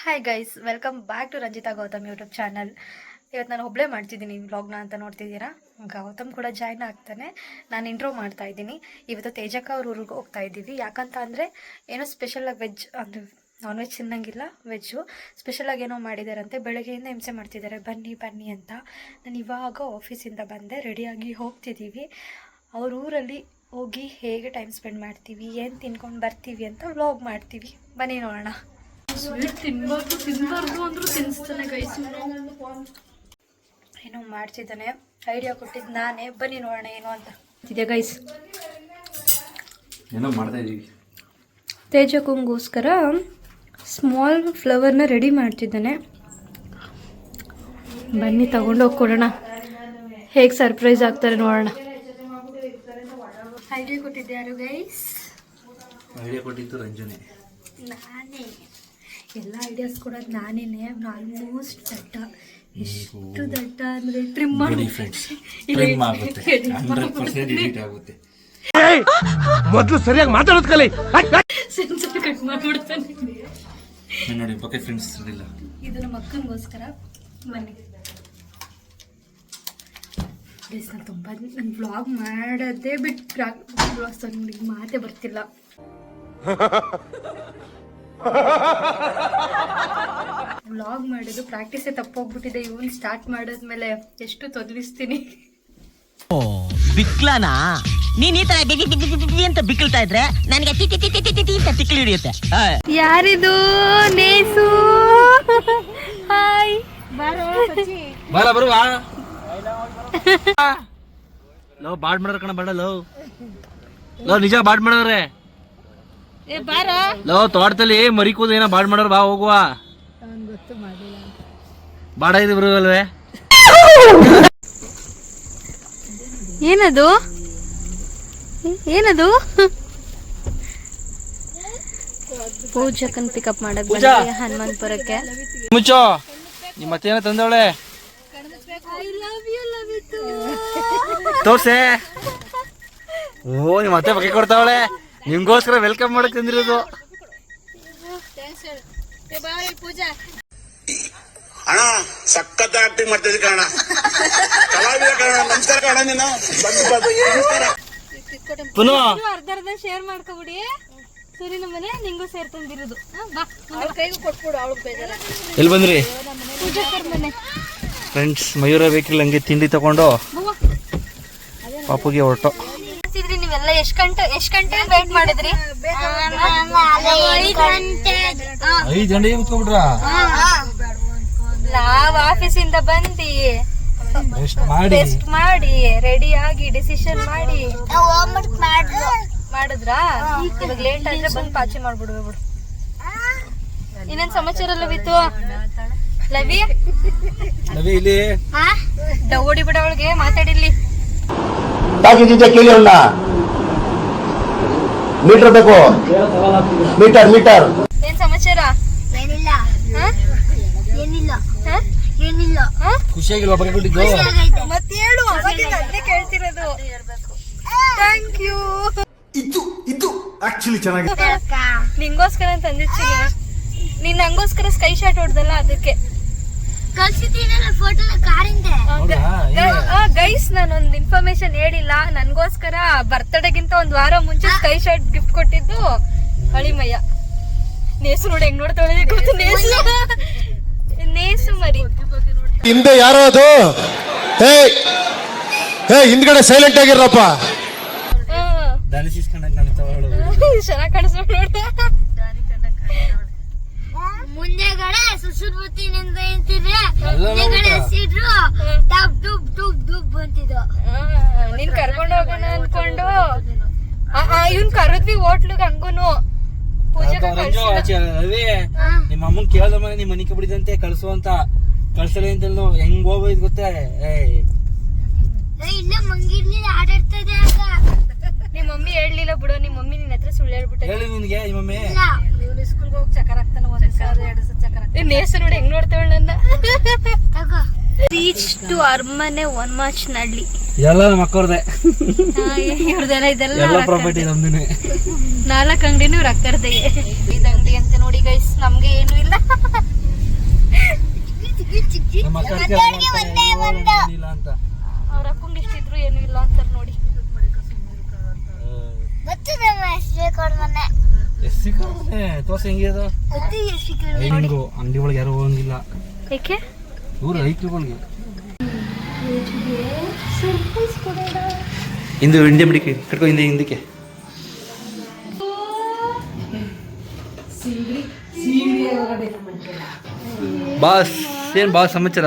Hi guys welcome back to Ranjitha Gautam YouTube channel ಇವತ್ತು ನಾನು ಒಬ್ಬಳೇ ಮಾಡ್ತಿದ್ದೀನಿ ವ್ಲಾಗ್ನ ಅಂತ ನೋಡ್ತಿದ್ದೀರಾ? ಗೌತಮ್ ಕೂಡ ಜಾಯ್ನ್ ಆಗ್ತಾನೆ. ನಾನು ಇಂಟ್ರೋ ಮಾಡ್ತಾ ಇದ್ದೀನಿ. ಇವತ್ತು ತೇಜಕ್ಕ ಅವ್ರ ಊರಿಗೆ ಹೋಗ್ತಾ ಇದ್ದೀವಿ. ಯಾಕಂತ ಅಂದರೆ ಏನೋ ಸ್ಪೆಷಲಾಗಿ ವೆಜ್ ಅಂದರೆ ನಾನ್ ವೆಜ್ ತಿನ್ನಂಗಿಲ್ಲ ವೆಜ್ಜು ಸ್ಪೆಷಲಾಗಿ ಏನೋ ಮಾಡಿದಾರಂತೆ. ಬೆಳಗ್ಗೆಯಿಂದ ಹಿಂಸೆ ಮಾಡ್ತಿದ್ದಾರೆ ಬನ್ನಿ ಬನ್ನಿ ಅಂತ. ನಾನು ಇವಾಗ ಆಫೀಸಿಂದ ಬಂದೆ. ರೆಡಿಯಾಗಿ ಹೋಗ್ತಿದ್ದೀವಿ ಅವ್ರ ಊರಲ್ಲಿ ಹೋಗಿ ಹೇಗೆ ಟೈಮ್ ಸ್ಪೆಂಡ್ ಮಾಡ್ತೀವಿ, ಏನು ತಿನ್ಕೊಂಡು ಬರ್ತೀವಿ ಅಂತ ವ್ಲಾಗ್ ಮಾಡ್ತೀವಿ. ಬನ್ನಿ ನೋಡೋಣ. ಸ್ವೀಟ್ ತಿನ್ಬಾರ್ದು ತಿನ್ಬಾರ್ದು ಅಂದ್ರು ತಿನ್ನಿಸ್ತಾನೆ ಗೈಸ್ ಏನೋ ಮಾಡ್ತಿದ್ದಾನೆ. ಐಡಿಯಾ ಕೊಟ್ಟಿದ್ದು ನಾನೇ. ಬನ್ನಿ ನೋಡೋಣ ಏನು ಅಂತ. ಇದೆ ಗೈಸ್ ಏನೋ ಮಾಡ್ತಾ ಇದೀವಿ. ತೇಜಕ್ಕಂಗೋಸ್ಕರ ಸ್ಮಾಲ್ ಫ್ಲವರ್ನ ರೆಡಿ ಮಾಡ್ತಿದ್ದಾನೆ. ಬನ್ನಿ ತಗೊಂಡೋಗಿ ಕೊಡೋಣ ಹೇಗೆ ಸರ್ಪ್ರೈಸ್ ಆಗ್ತಾರೆ ನೋಡೋಣ. ಐಡಿಯಾ ಕೊಟ್ಟಿದ್ದೆ ಗೈಸ್ ಐಡಿಯಾ ಕೊಟ್ಟಿದ್ದು ರಂಜನೆ. ನಾನೇ. ಎಲ್ಲ ಐಡಿಯಾಸ್ ಕೊಡೋದು ನಾನೇನೆ. ಆಲ್ಮೋಸ್ಟ್ ದಟ್ಟ. ಎಷ್ಟು ದಟ್ಟ ಅಂದ್ರೆ ಟ್ರಿಮ್ ಮಾಡಿ ಫ್ರೆಂಡ್ಸ್ ಟ್ರಿಮ್ ಆಗುತ್ತೆ. ಹಂಡ್ರೆಡ್ ಪರ್ಸೆಂಟ್ ಎಡಿಟ್ ಆಗುತ್ತೆ. ಮೊದಲು ಸರಿಯಾಗಿ ಮಾತಾಡೋದು ಕಲಿ. Censor cut ಮಾಡ್ಬಿಡ್ತಾನೆ. ನಾನ್ ನೋಡಿ ಓಕೆ ಫ್ರೆಂಡ್ಸ್ ಇಲ್ಲ ಇದು ನಮ್ಮ ಅಕ್ಕನಿಗೋಸ್ಕರ ಬನ್ನಿ ಪ್ಲೀಸ್ ನಾನು ತುಂಬ ನನ್ನ ವ್ಲಾಗ್ ಮಾಡೋದೇ ಬಿಟ್ಟು ನನಗೆ ಮಾತೇ ಬರ್ತಿಲ್ಲ. ವ್ಲಾಗ್ ಮಾಡೋದು ಪ್ರಾಕ್ಟೀಸೇ ತಪ್ಪೋಗ್ಬಿಟ್ಟಿದೆ. ಇವನ್ ಸ್ಟಾರ್ಟ್ ಮಾಡಿದ್ಮೇಲೆ ಎಷ್ಟು ತೊದಲಿಸ್ತೀನಿ ಬಿಕ್ಲನಾ? ನೀನ್ ಈ ತರ ಬಿಗಿ ಬಿಗಿ ಬಿಗಿ ಅಂತ ಬಿಕ್ಕಳ್ತಾ ಇದ್ರೆ ನನಗೆ ಟಿ ಟಿ ಟಿ ಟಿ ಟಿ ಟಿ ಅಂತ ತಿಕ್ಲಿ ಹಿಡಿಯುತ್ತೆ. ಯಾರಿದು? ನೇಸು. ಹಾಯ್ ಬರ ಬರುವ. ಲವ್ ಬಾಡ್ ಮಾಡೋರ್ ಕಣ ಬೇಡ ಲವ್ ಲವ್ ನಿಜ ಬಾಡ್ ಮಾಡೋರೆ. ತೋಟದಲ್ಲಿ ಮರಿ ಕೂದ ಏನ ಬಾಡ್ ಮಾಡೋರು ಬಾ ಹೋಗುವ. ಬಾಡ ಇದು ಬರುವಲ್ವೇ ಏನದು? ಏನದು? ಪೂಜಕನ್ ಪಿಕಪ್ ಮಾಡಕ್. ಬಂದ್ವಿ ಹನುಮಂತಪುರಕ್ಕೆ ಮುಚ್ಚೋ. ನಿಮ್ಮ ಮತ್ತೇನ ತಂದವಳೆ. ತೋರ್ಸೆ. ಓ ನಿಮ್ಮ ಮತ್ತೆ ಬಗ್ಗೆ ಕೊಡ್ತಾವಳೆ. ನಿಮ್ಗೋಸ್ಕರ ವೆಲ್ಕಮ್ ಮಾಡಕ್ ತಂದಿರೋದು. ಅಣ್ಣ ಸಖತ್ ಆಕ್ಟಿಂಗ್ ಮಾಡ್ತಿದ್ವಿ ಕಣ ಕಲಾವಿದ ಕಣ ನಮಸ್ಕಾರ ಕಣ ನೀನು. ಬಂದು ಬಂದು. ನಮಸ್ಕಾರ. ಪುನಃ. ಅರ್ಧ ಅರ್ಧ ಶೇರ್ ಮಾಡ್ಕೊಬಿಡಿ. ಸರಿ ನಮ್ಮನೆ ನಿಂಗೂ ಸೇರ್ ತಂದಿರೋದು. ಬಾ. ಅವಳ ಕೈಗೂ ಕೊಟ್ಬಿಡು ಅವಳು ಬೇಜಾರ. ಎಲ್ಲಿ ಬಂದ್ರಿ? ಪೂಜಕರ್ ಮನೆ ಫ್ರೆಂಡ್ಸ್ ಮಯೂರ ಬೇಕಿಲ್ಲ ಹಂಗೆ ತಿಂಡಿ ತಗೊಂಡು. ಪಾಪುಗೆ ಹೊರಟು. ನೀವೆಲ್ಲ ಎಷ್ಟು ಗಂಟೆ ಎಷ್ಟ್ ಗಂಟೆ ವೇಟ್ ಮಾಡಿದ್ರಿ? ಐದು ಗಂಟೆಗೆ ಮುತ್ಕೊಂಡ್ಬಿಟ್ರ ನಾವ್ ಆಫೀಸಿಂದ ಬಂದಿ ಟೆಸ್ಟ್ ಮಾಡಿ. ರೆಡಿ ಆಗಿ ಡಿಸಿಷನ್ ಮಾಡಿ. ಮಾಡಿದ್ರಾ? ಇವಾಗ ಲೇಟ್ ಆದ್ರೆ ಬಂದ್ ಪಾಚಿ ಮಾಡ್ಬಿಡ್ವೆ ಬಿಡು. ಇನ್ನೇನ್ ಸಮಾಚಾರ ಲವಿತು ಲವಿ? ಲವಿ ಇಲ್ಲಿ? ಡೌಡಿ ಬಿಡ ಅವಳಿಗೆ ಮಾತಾಡಿಲ್ಲಿ. ಕೇಳಿ ಮೀಟರ್ ಬೇಕು? Meter meter. ಏನ್ ಸಮಾಚಾರ? ಏನಿಲ್ಲ. ಏನಿಲ್ಲ? ಏನಿಲ್ಲ? ಖುಷಿಯಾಗಿಲ್ವಾ ಮತ್ತೆ ಹೇಳು ಕೇಳ್ತಿರೋದು. ಥ್ಯಾಂಕ್ ಯು ಇದು ಇದು ಆಕ್ಚುಲಿ ಚೆನ್ನಾಗಿದೆ ನಿಂಗೋಸ್ಕರ ನೀನ್ ನಂಗೋಸ್ಕರ ಸ್ಕೈ ಶಾಟ್ ಹೊಡ್ದಲ್ಲ ಅದಕ್ಕೆ. ಗೈಸ್ ನಾನೊಂದು ಇನ್ಫಾರ್ಮೇಶನ್ ಹೇಳಿಲ್ಲ. ನನ್ಗೋಸ್ಕರ ಬರ್ತ್ಡೇಗಿಂತ ಒಂದ್ ವಾರ ಮುಂಚೆ ಸ್ಕೈ ಶರ್ಟ್ ಗಿಫ್ಟ್ ಕೊಟ್ಟಿದ್ದು ಅಳಿಮಯ್ಯ ನೇಸು ನೋಡಿ ಹೆಂಗ್ ನೋಡ್ತಾಳೆ ಗೊತ್ತು? ನೇಸು ನೇಸು. ಮರಿ. ಹಿಂದೆ ಯಾರೋ ಅದು? ಹೇ. ಹೇ ಹಿಂದ್ಗಡೆ ಸೈಲೆಂಟ್ ಆಗಿರಪ್ಪ ಚೆನ್ನಾಗ್ ಕಾಣಿಸ್ಬಿಟ್ಟು ನೋಡ. ಮುಂದೆಗಡೆ ನಿಂದ ನಿಂತಿದ್ರೆ ಹಿಂದೆಗಡೆ. ಸಿಡ್ರು ಡಬ್ ಡುಬ್ ಡುಬ್ ಡುಬ್ ಅಂತಿದ್ದು. ನೀನ್ ಕರ್ಕೊಂಡು ಹೋಗೋಣ ಅನ್ಕೊಂಡು. ಇವ್ನ್ ಕರೆದ್ವಿ ಹೋಟ್ಲಿಗೆ ಹಂಗೂನು. ನಿಮ್ಮ ಅಮ್ಮನ್ ಕೇಳ್ದ ಮನೆ ನಿಮ್ಮ ಮನಿಕೆ ಬಿಡಿದಂತೆ ಕಳ್ಸು ಅಂತ. ಕಳ್ಸಲ್ಲ ಅಂತ ಹೆಂಗ್ ಹೋಗ್ಬೋದು ಗೊತ್ತೇ? ಏಯ್. ಏ, ಇಲ್ಲ ಮಂಗಿರ್ಲಿ ಆಟಾಡ್ತಾ ಇದೆ ಆಗ ನಿಮ್ ಮಮ್ಮಿ ಹೇಳ್ಲಿಲ್ಲ ಬಿಡು ನಿಮ್ ಮಮ್ಮಿ ನಿನ್ ಹತ್ರ ಸುಳ್ಳು ಹೇಳ್ಬಿಟ್ಟು ಹೇಳಿ ನಿನ್ಗೆ ನಿಮ್ಮ ಮಮ್ಮಿ. ಸ್ಕೂಲ್ಗೆ ಹೋಗಿ ಚಕರ್ ನೇಸು ನೋಡಿ ಹೆಂಗ್ ನೋಡ್ತಾವಳ ನನ್ನ? Reach to Aramane one March ನಳ್ಳಿ ಎಲ್ಲ ನಮ್ಮ ಅಕ್ಕವ್ರದೆ ಇವ್ರದೆಲ್ಲ ಇದೆಲ್ಲ ಎಲ್ಲ ಪ್ರಾಪರ್ಟಿ ನಮ್ದಿನೇ. ನಾಲ್ಕು ಅಂಗಡಿನೂ ಇವ್ರ ಅಕ್ಕರ್ದೆ ಇದು ಅಂಗಡಿ ಅಂತ ನೋಡಿ ಗೈಸ್ ನಮ್ಗೆ ಏನು ಇಲ್ಲ. ಅವ್ರ ಅಪ್ಪಂಗೆ ಇಷ್ಟಿದ್ರು ಏನು ಇಲ್ಲ ಅಂತಾರೆ ನೋಡಿ. ಗೊತ್ತಿದೆ ಮನೆ ಎಷ್ಟು ಹೆಂಗಿದೆ. ಹಿಂಗು ಅಂಗಡಿ ಒಳಗೆ ಯಾರು ಹೋಗಂಗಿಲ್ಲ. ಏಕೆ? ಇಂದು ಹಿಂದೆ ಬಿಡಿಕೆ ಕಟ್ಕೊ ಹಿಂದೆ ಹಿಂದಕ್ಕೆ. ಬಾಸ್ ಏನ್ ಬಾಸ್ ಸಮಾಚಾರ?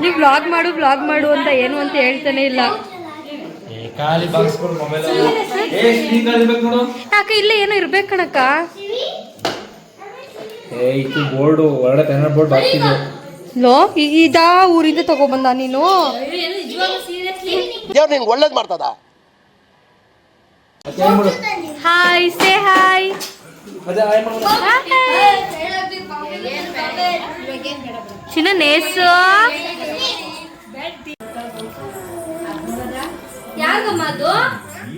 ನೀವು ಬ್ಲಾಗ್ ಮಾಡು ಬ್ಲಾಗ್ ಮಾಡು ಅಂತ ಏನು ಅಂತ ಹೇಳ್ತಾನೆ ಇಲ್ಲ. ಅಕ್ಕ ಇಲ್ಲೇ ಏನೋ ಇರ್ಬೇಕು ಕಣಕ್ಕ? ಏ ಇದು ಬೋರ್ಡು ಹೊರಗಡೆ ಕನ್ನಡ ಬೋರ್ಡ್ ಬಾಕ್ಸಿದು ಲೋ ಇ- ಇದಾ ಊರಿಂದ ತಗೊಬಂದ ನೀನು? ನಿಂಗೆ ಒಳ್ಳೇದು ಮಾಡ್ತದ? ಹಾಯ್ ಸೇ ಹಾಯ್ ಅದೇ ಚಿನ್ನ ನೇಸು. ಯಾಗಮ್ಮ ಅದು?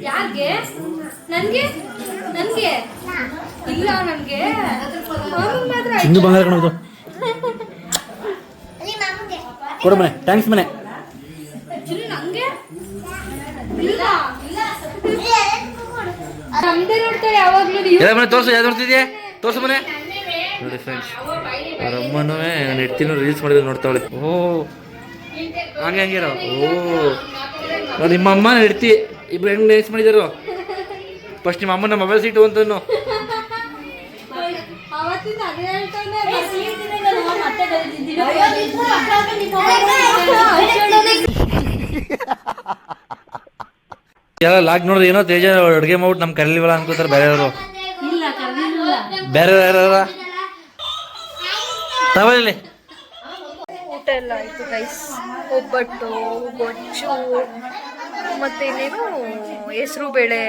ಯಾರಿಗೆ? ನನ್ಗೆ? ನನ್ಗೆ? ಇಲ್ಲ ನನ್ಗೆ. ಇನ್ನು ಬಂಗಾರ ಕಣದು ಕೊಡು ಮನೆ ಥ್ಯಾಂಕ್ಸ್ ಮನೆ. ನಂಗೆ? ಇಲ್ಲ ನಮ್ದೇ ನೋಡ್ತಾರೆ ಯಾವಾಗ್ಲೂ ತೋರ್ಸು ಯಾವ್ದು ನೋಡ್ತಿದ್ಯಾ? ತೋರ್ಸು ಮನೆ. ನೋಡಿ ಫ್ರೆಂಡ್ಸ್ ಅವ್ರ ಅಮ್ಮನೂ ನಾನು ಇಡ್ತೀನಿ ರೀಲ್ಸ್ ಮಾಡಿದ್ರು ನೋಡ್ತಾವಳೆ ಓ ಹಂಗೆ ಹಂಗಿರೋ? ಓ. ನೋಡಿ ನಿಮ್ಮ ಅಮ್ಮ ಇಡ್ತಿ ಇಬ್ರು ಹೆಂಗೆ ಡೇಸ್ ಮಾಡಿದಾರು? ಫಸ್ಟ್ ನಿಮ್ಮ ಅಮ್ಮನ ಮೊಬೈಲ್ ಸೀಟು ಅಂತನು ಎಲ್ಲ ಲಾಕ್ ನೋಡಿದ್ರೆ ಏನೋ ತೇಜ ಅಡುಗೆ ಮಾಡ್ಬಿಟ್ಟು ನಮ್ಗೆ ಕರೀಲಿವಲ್ಲ ಅನ್ಕೋತಾರೆ ಬೇರೆಯವರು. ಬೇರೆ ಯಾರ ತಗೊಳ್ಳಿ ಊಟ ಎಲ್ಲ ಆಯ್ತು ಗೈಸ್ ಒಬ್ಬಟ್ಟು ಗೊಜ್ಜು ಮತ್ತೆ ಇನ್ನೇನು ಹೆಸರು ಬೇಳೆ.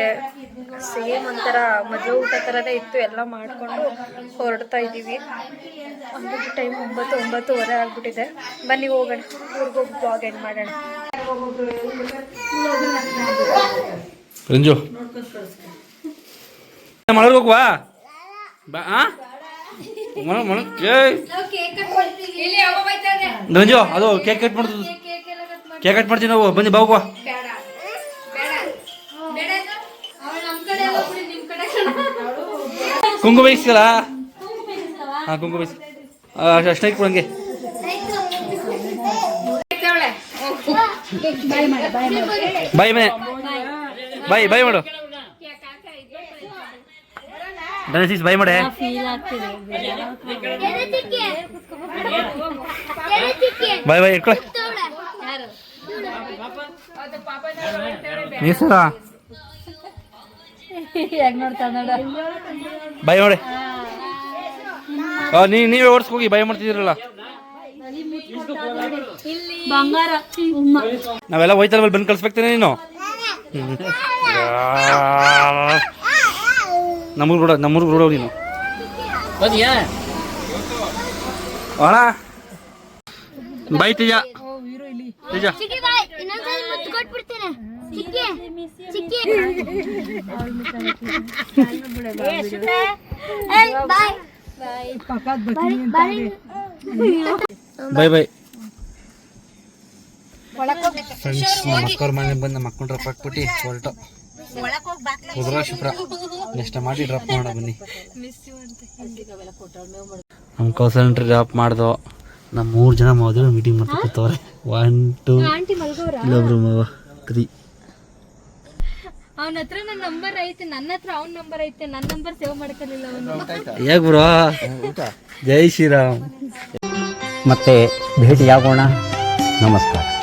ಸೇಮ್ ಒಂಥರ ಮದುವೆ ಊಟ ಥರನೇ ಇತ್ತು ಎಲ್ಲ ಮಾಡಿಕೊಂಡು ಹೊರಡ್ತಾ ಇದ್ದೀವಿ. ಅಂದ್ಬಿಟ್ಟು ಟೈಮ್ ಒಂಬತ್ತು ಒಂಬತ್ತುವರೆ ಆಗ್ಬಿಟ್ಟಿದೆ. ಬನ್ನಿ ಹೋಗೋಣ ಊರಿಗೆ ಹೋಗಿ ಬ್ಲಾಗ್ ಎಂಡ್ ಮಾಡೋಣ. ರಂಜು. ಮಳರ್ ಹೋಗುವಾ? ಬಾ ಆ? ರಂಜು ಅದು ಕೇಕ್ ಕಟ್ ಮಾಡ್ತದ ಕೇಕ್ ಕಟ್ ಮಾಡ್ತೀವಿ ನಾವು. ಬನ್ನಿ ಬಾ. ಕುಂಕು ಕುಂಕುಮ ಇಸ್ಕಲ್ಲ ಹಾಂ ಕುಂಕುಮ ಇಸ್ ಅಷ್ಟೇ ಇಟ್ಬಿಡು ಹಂಗೆ ಬಾಯ್ ಮನೆ. ಬಾಯ್ ಬಾಯ್ ಮಾಡು. ಧನಸೀಸ್ ಬೈ ಮಾಡೆ. ಬೈ ಬೈ ನೀ ಸರ? ಬಾಯ್ ಮಾಡಿ. ನೀ ನೀವೇ ಓಡಿಸ್ಕೋಗಿ ಬೈ ಮಾಡ್ತಿದ್ದೀರಲ್ಲ. ನಾವೆಲ್ಲ ಹೋಯ್ತಾರ ಬಂದು ಕಳ್ಸ್ಬೇಕ್ತೇನೆ ನೀನು. ನಮ್ಮೂರು ರೋಡ ನಮ್ಮೂರು ರೋಡ್ ನೀನು. ಅಣ್ಣ by Teja. Teja. Bye bye. Friends ನಮ್ಮ ಅಕ್ಕವ್ರ ಮನೆ ಬಂದು ನಮ್ಮ ಅಕ್ಕನ ಡ್ರಾಪ್ ಹಾಕ್ಬಿಟ್ಟು ಹೊರಟು. ಶುಭ್ರ ನೆಕ್ಸ್ಟ್ ಮಾಡಿ ಡ್ರಾಪ್ ಮಾಡೋಣ ಬನ್ನಿ. ನಮ್ಮ ಕೌಸಲ್ಟ್ರಿ ಡ್ರಾಪ್ ಮಾಡ್ದೋ. ನಮ್ಮ ಮೂರು ಜನ ಮದುವೆ ಮೀಟಿಂಗ್ ಮಾಡ್ತಾ ಕೂತವ್ರೆ. ಒನ್ ಟೂ ಇಲ್ಲೊಬ್ರು ಮವ ತ್ರೀ. ಅವನ ಹತ್ರ ನನ್ನ ನಂಬರ್ ಐತೆ ನನ್ನ ಹತ್ರ ಅವ್ನ ನಂಬರ್ ಐತೆ ನನ್ನ ನಂಬರ್ ಸೇವ್ ಮಾಡ್ಕೊಳ್ಳಿಲ್ಲ ಅವನು. ಯಾಕೆ ಬ್ರೋ? ಜೈ ಶ್ರೀರಾಮ್. ಮತ್ತೆ ಆಗೋಣ. ನಮಸ್ಕಾರ.